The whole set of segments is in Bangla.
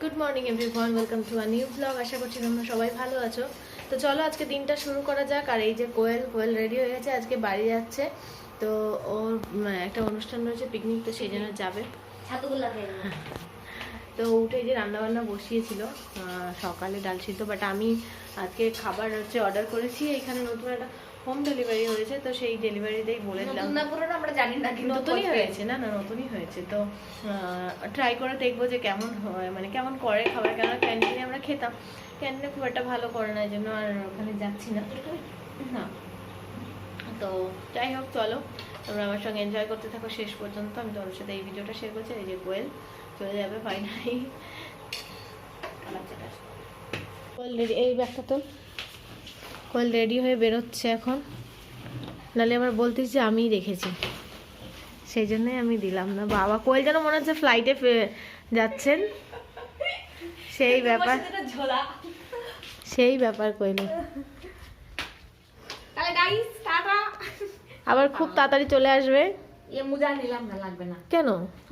Good morning everyone welcome to a new blog আশা করছি তোমরা সবাই ভালো আছো। তো চলো আজকে দিনটা শুরু করা যাক। আর এই যে কোয়েল কোয়েল রেডি হয়ে গেছে আজকে বাড়ি যাচ্ছে। তো ওর একটা অনুষ্ঠান রয়েছে পিকনিক তো সেই জন্য যাবে। তো উঠে যে রান্নাবান্না বসিয়েছিল। সকালে ডাল সিদ্ধ বাট আমি আজকে খাবার হচ্ছে অর্ডার করেছি। এখানে নতুন একটা হোম ডেলিভারি হয়েছে তো সেই ডেলিভারিতেই বলে দিলাম না পুরনো আমরা জানি না কিন্তু নতুনই হয়েছে না না নতুনই হয়েছে। তো ট্রাই করে দেখব যে কেমন হয় মানে কেমন করে খাবার কেন ক্যান্টিনে আমরা খেতাম। ক্যান্টিনে খুব একটা ভালো করে না এই জন্য আর ওখানে যাচ্ছি না। না। তো যাই হোক চলো। তোমরা আমার সঙ্গে এনজয় করতে থাকো শেষ পর্যন্ত। আমি তোমার সাথে এই ভিডিওটা শেয়ার করছি এই যে কোয়েল চলে যাবে ফাইনালি এই ব্যাগটা তো কোয়েল রেডি হয়ে বেরোচ্ছে এখন। নাহলে আবার বলতিস যে আমিই রেখেছি সেই জন্যই আমি দিলাম না। বাবা কোয়েল যেন মনে হচ্ছে ফ্লাইটে যাচ্ছেন। সেই ব্যাপার। সেই ব্যাপার কোয়েলে। আবার খুব তাড়াতাড়ি চলে আসবে। এ মোজা নিলাম না লাগবে না। কেন?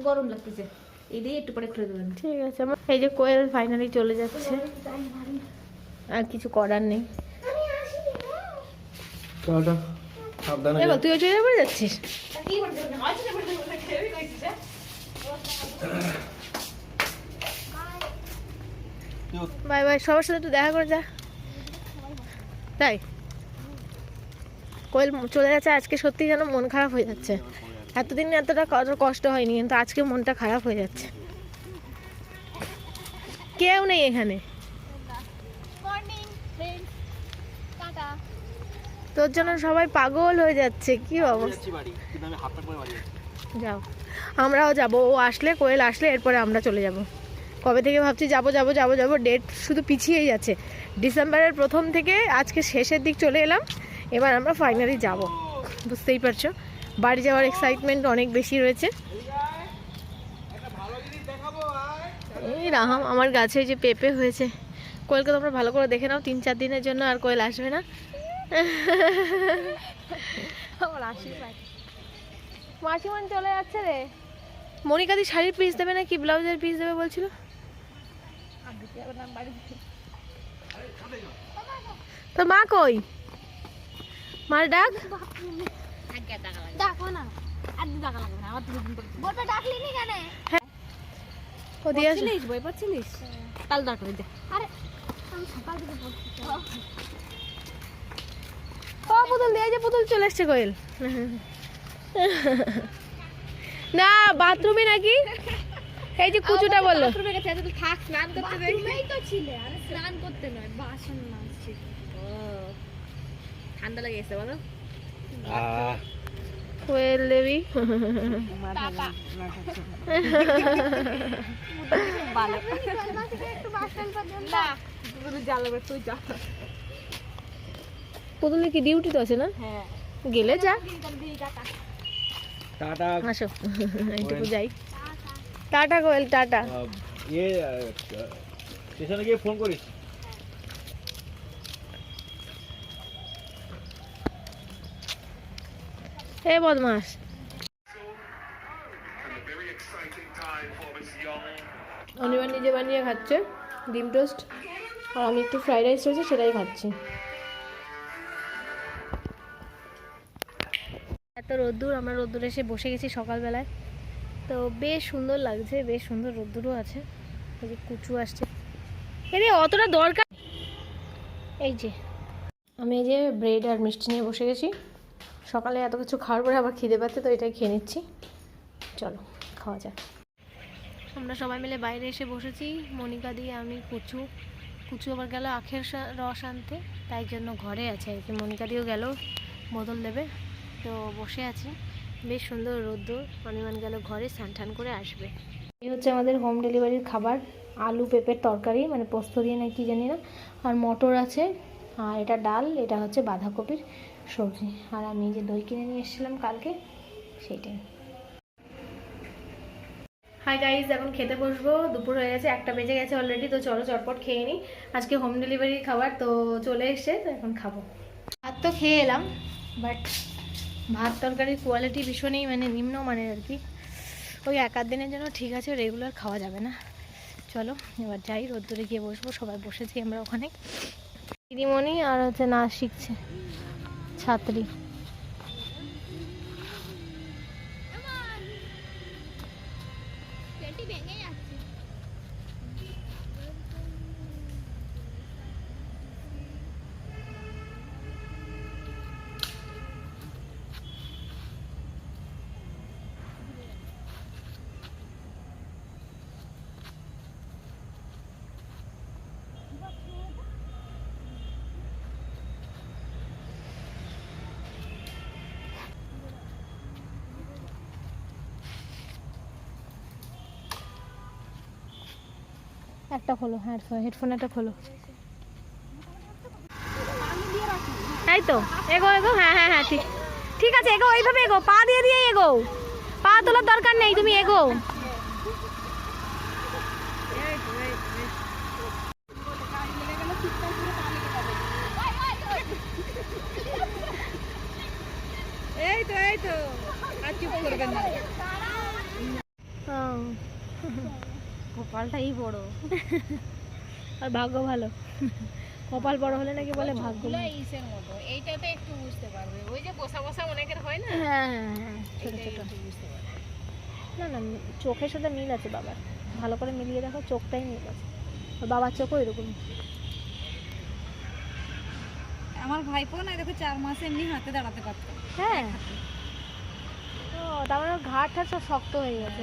গরম লাগতেছে। এই দিয়ে একটু পরে খুলে দেবেন। ঠিক আছে আমার এই যে কোয়েল ফাইনালি চলে যাচ্ছে। আর কিছু করার নেই। টাটা সাবধানে এবার তুইও চলে যাবে যাচ্ছিস? বাই বাই সবার সাথে একটু দেখা করে যা। তাই? কোয়েল চলে যাচ্ছে আজকে সত্যি যেন মন খারাপ হয়ে যাচ্ছে। এতদিন এতটা কত কষ্ট হয়নি কিন্তু আজকে মনটা খারাপ হয়ে যাচ্ছে। কেউ নেই এখানে মর্নিং ফ্রেন্ডস টাটা তোর জন্য সবাই পাগল হয়ে যাচ্ছে কি অবস্থা? যাও আমরাও যাব ও আসলে কোয়েল আসলে এরপরে আমরা চলে যাব। কবে থেকে ভাবছি যাব যাব যাব যাব ডেট শুধু পিছিয়েই যাচ্ছে। ডিসেম্বরের প্রথম থেকে আজকে শেষের দিক চলে এলাম এবার আমরা ফাইনালি যাব। বুঝতেই পারছ? বাড়ি যাওয়ার এক্সাইটমেন্ট অনেক বেশি রয়েছে। এই রাহাম আমার গাছে যে পেঁপে হয়েছে। কোয়েলকে তোমরা ভালো করে দেখে নাও তিন চার দিনের জন্য আর কোয়েল আসবে না। আশীর্বাদ মাসিমন চলে যাচ্ছে রে। মনিকাদি শাড়ির পিস দেবে নাকি ব্লাউজের পিস দেবে বলছিল? তোর মা কই? মার ডাক? আগে টাকা লাগবে ডাকো না। আর দু টাকা লাগবে না আমার দুদিন পরে বলবে ডাকলি নি কেন? ও দিয়ে আসো। বই পড়ছিলিস তাহলে দরকার আরে সকাল থেকে ও পুতুল দিয়ে যে পুতুল চলে এসছে কোয়েল। না বাথরুমে নাকি? এই যে কুচুটা বলল। বাথরুমে গেছে তুই থাক স্নান করতে দে বাথরুমেই তো ছিলে আরে স্নান করতে নয় বাসন মাজছি। ও ঠান্ডা লেগে গেছে বলো কোয়েল দেবী। ভালো একটু বাসন পর্যন্ত না তুই জ্বালাবে তুই যা। পুতুলের কি ডিউটি তো আছে না? হ্যাঁ। গেলে যা। টাটা। আসো। এইটুকু যাই। Tata Koel tata. ইয়ে স্টেশনে গিয়ে ফোন করিস। এ বদমাস অনিবার নিজে বানিয়ে খাচ্ছে ডিম টোস্ট। আর আমি একটু ফ্রাইড রাইস রয়েছে সেটাই খাচ্ছি। এত রোদ্দুর, আমরা রোদ্দুর এসে বসে গেছি সকালবেলায়। তো বেশ সুন্দর লাগছে, বেশ সুন্দর রোদ্দুরও আছে। এই যে কুচু আসছে। এরে অতটা দরকার এই যে। আমি এই যে ব্রেড আর মিষ্টি নিয়ে বসে গেছি। সকালে এত কিছু খাওয়ার পরে আবার খিদে পাচ্ছে, তো এটাই খেয়ে নিচ্ছি। চলো, খাওয়া যাক। আমরা সবাই মিলে বাইরে এসে বসেছি। মনিকা দিয়ে আমি কুচু। কুচু আবার গেল আখের রস আনতে। তাই জন্য ঘরে আছে আর কি। মনিকা দিয়েও গেল বদল দেবে। তো বসে আছি। বেশ সুন্দর রোদ্দুর। অনিমান গেল ঘরে স্নান টান করে আসবে। এই হচ্ছে আমাদের হোম ডেলিভারির খাবার। আলু, পেঁপের তরকারি মানে পোস্ত দিয়ে না কি জানি না। আর মটর আছে, আর এটা ডাল, এটা হচ্ছে বাঁধাকপির সবজি। আর আমি যে দই কিনে নিয়ে এসেছিলাম কালকে, সেইটাই। হাই গাইজ এখন খেতে বসবো। দুপুর হয়ে গেছে, একটা বেজে গেছে অলরেডি তো চলো চটপট খেয়ে নিই আজকে হোম ডেলিভারি খাবার তো চলে এসছে, তো এখন খাব। ভাত তো খেয়ে এলাম বাট ভাত তরকারির কোয়ালিটি ভীষণই মানে নিম্ন মানের আর কি। ওই এক আধ দিনের জন্য ঠিক আছে রেগুলার খাওয়া যাবে না। চলো, এবার যাই, রোদ্দুরে গিয়ে বসবো, সবাই বসেছি আমরা ওখানে। দিদিমণি আর হচ্ছে নাচ শিখছে, ছাত্রী। একটা খোলো হ্যাঁ হেডফোন একটা খোলো। তাই তো, এগো এগো হ্যাঁ হ্যাঁ হ্যাঁ ঠিক। ঠিক আছে, এগো, এইভাবে এগো, পা দিয়ে দিয়ে এগো। পা তোলার দরকার নেই, তুমি এগো এই তো এই তো আর চুপ করবেন না হুম। কপালটাই বড়। আর ভাগ্য ভালো। কপাল বড় হলে নাকি বলে ভাগ্য ভালো। ইসের মতো। এইটাতে একটু বুঝতে পারবে। ওই যে বসা বসা অনেকের হয় না? হ্যাঁ হ্যাঁ হ্যাঁ ছোট ছোট। বুঝতে পারবে। না না চোখের সাথে মিল আছে বাবার। ভালো করে মিলিয়ে দেখো চোখটাই মিল আছে। বাবার চোখও এরকম। আমার ভাইপো না দেখো চার মাস এমনি হাতে দাঁড়াতে পারতো। হ্যাঁ। ও তার মানে ঘাট ঠাট সব শক্ত হয়ে গেছে।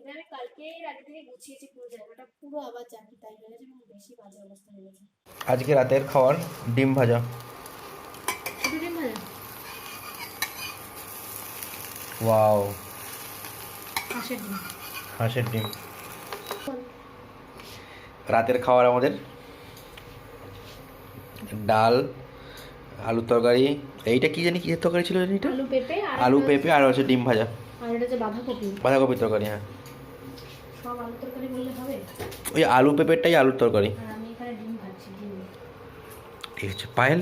এটা আমি কালকে আগে থেকে গুছিয়েছি পুরো জায়গাটা পুরো আবার জাকি তাই হয়ে গেছে এবং বেশি বাজে অবস্থা হয়ে গেছে। আজকে রাতের খাওয়ার ডিম ভাজা। শুধু ডিম ভাজা? ওয়াও। হাঁসের ডিম। হাঁসের ডিম। রাতের খাবার আমাদের ডাল আলুর তরকারি এইটা কি জানি কিসের তরকারি ছিল জানি এটা? আলু পেঁপে আর আলু পেঁপে আর হচ্ছে ডিম ভাজা। আর এটা হচ্ছে বাঁধাকপি। বাঁধাকপির তরকারি হ্যাঁ। আলু তরকারি বললে হবে? ওই আলু পেঁপেরটাই আলুর তরকারি। আমি এখানে ডিম ভাজছি ডিম। ঠিক আছে পায়েল।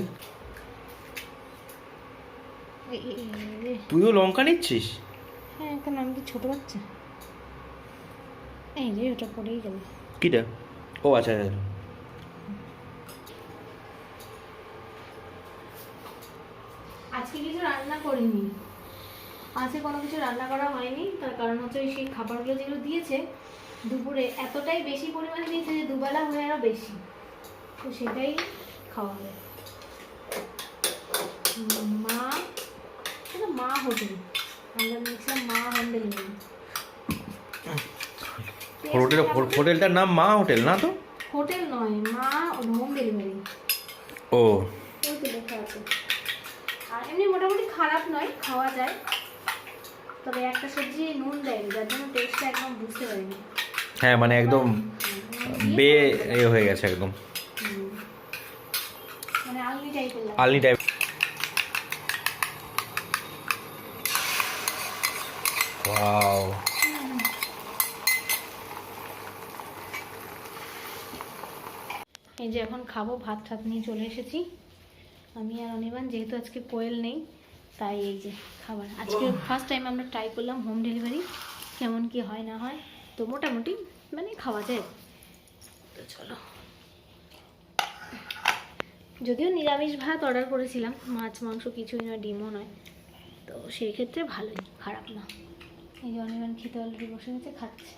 তুইও লঙ্কা নিচ্ছিস? হ্যাঁ এখন আমি কি ছোট বাচ্চা? এই রে ওটা পড়েই গেল। কিটা? ও আচ্ছা আচ্ছা আজকে কিছু রান্না করিনি। আজকে কোনো কিছু রান্না করা হয়নি তার কারণ হচ্ছে সেই খাবারগুলো যেগুলো দিয়েছে দুপুরে এতটাই বেশি পরিমাণে দিয়েছে যে দুবেলা হয়ে আরও বেশি। তো সেটাই খাওয়া হবে। মা এটা মা হোটেল। আমরা নিয়েছিলাম মা হোম ডেলিভারি হোটেল হোটেলটার নাম মা হোটেল না তো? হোটেল নয় মা হোম ডেলিভারি। ও। আর এমনি মোটামুটি খারাপ নয় খাওয়া যায়। তবে একটা সবজি নুন দেয়নি যার জন্য টেস্টটা একদম বুঝতে পারিনি। হ্যাঁ মানে একদম বে এ হয়ে গেছে একদম। মানে আলনি আলনি টাইপ ওয়াও এই যে এখন খাব ভাত ঠাত নিয়ে চলে এসেছি। আমি আর অনির্বাণ যেহেতু আজকে কোয়েল নেই তাই এই যে খাবার। আজকে ফার্স্ট টাইম আমরা ট্রাই করলাম হোম ডেলিভারি কেমন কি হয় না হয়। তো মোটামুটি মানে খাওয়া যায়। তো চলো। যদিও নিরামিষ ভাত অর্ডার করেছিলাম মাছ মাংস কিছুই নয় ডিমও নয়। তো সেই ক্ষেত্রে ভালোই খারাপ না। এই যে অনির্বাণ খেতে অলরেডি বসে গেছে খাচ্ছে।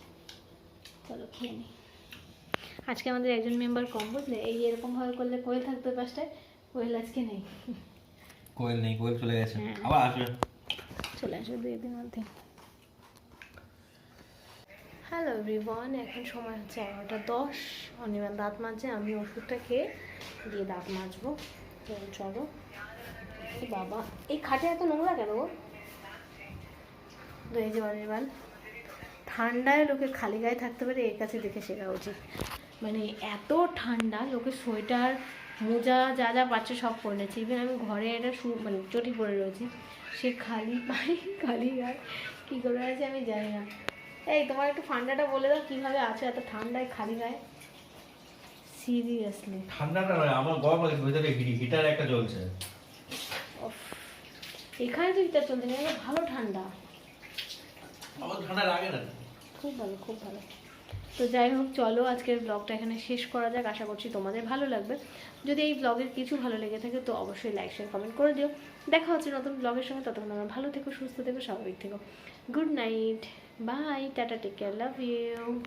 চলো খেয়ে নিই আজকে আমাদের একজন মেম্বার কম বুঝলে? এই এরকমভাবে করলে কোয়েল থাকতো পাশটায় কোয়েল আজকে নেই। কোয়েল নেই কোয়েল চলে গেছে। হ্যাঁ। আবার আসবে। চলে আসবে দুই একদিন মধ্যে হ্যালো এভরিওয়ান এখন সময় হচ্ছে এগারোটা দশ। অনির্বাণ দাঁত মাজছে আমি ওষুধটা খেয়ে দিয়ে দাঁত মাজবো। তো চলো বাবা, এই খাটে এত নোংরা কেন গো? যে অনির্বাণ ঠান্ডায় লোকে খালি গায়ে থাকতে পারে, এর কাছে দেখে শেখা উচিত। মানে এত ঠান্ডা, লোকে সোয়েটার, মোজা, যা যা পাচ্ছে সব পরে নিচ্ছে। ইভেন আমি ঘরে একটা শু মানে চটি পরে রয়েছি, সে খালি পায়ে, খালি গায়ে, কী করে আছে আমি জানি না। এই তোমার একটু ঠান্ডাটা বলে দাও কীভাবে আছে? এত ঠান্ডায় খালি গায়ে? সিরিয়াসলি ঠান্ডাটা নয় আমার গরম লাগে ভেতরে হিটার একটা চলছে এখানে তো হিটার চলছে না ভালো ঠান্ডা। আমার ঠান্ডা লাগে না। খুব ভালো খুব ভালো। তো যাই হোক চলো আজকের ব্লগটা এখানে শেষ করা যাক। আশা করছি তোমাদের ভালো লাগবে। যদি এই ব্লগের কিছু ভালো লেগে থাকে তো অবশ্যই লাইক শেয়ার কমেন্ট করে দিও। দেখা হচ্ছে নতুন ব্লগের সঙ্গে ততক্ষণ আমরা ভালো থেকো সুস্থ থেকো স্বাভাবিক থেকো। Good night Bye. Tata. Take care. Love you.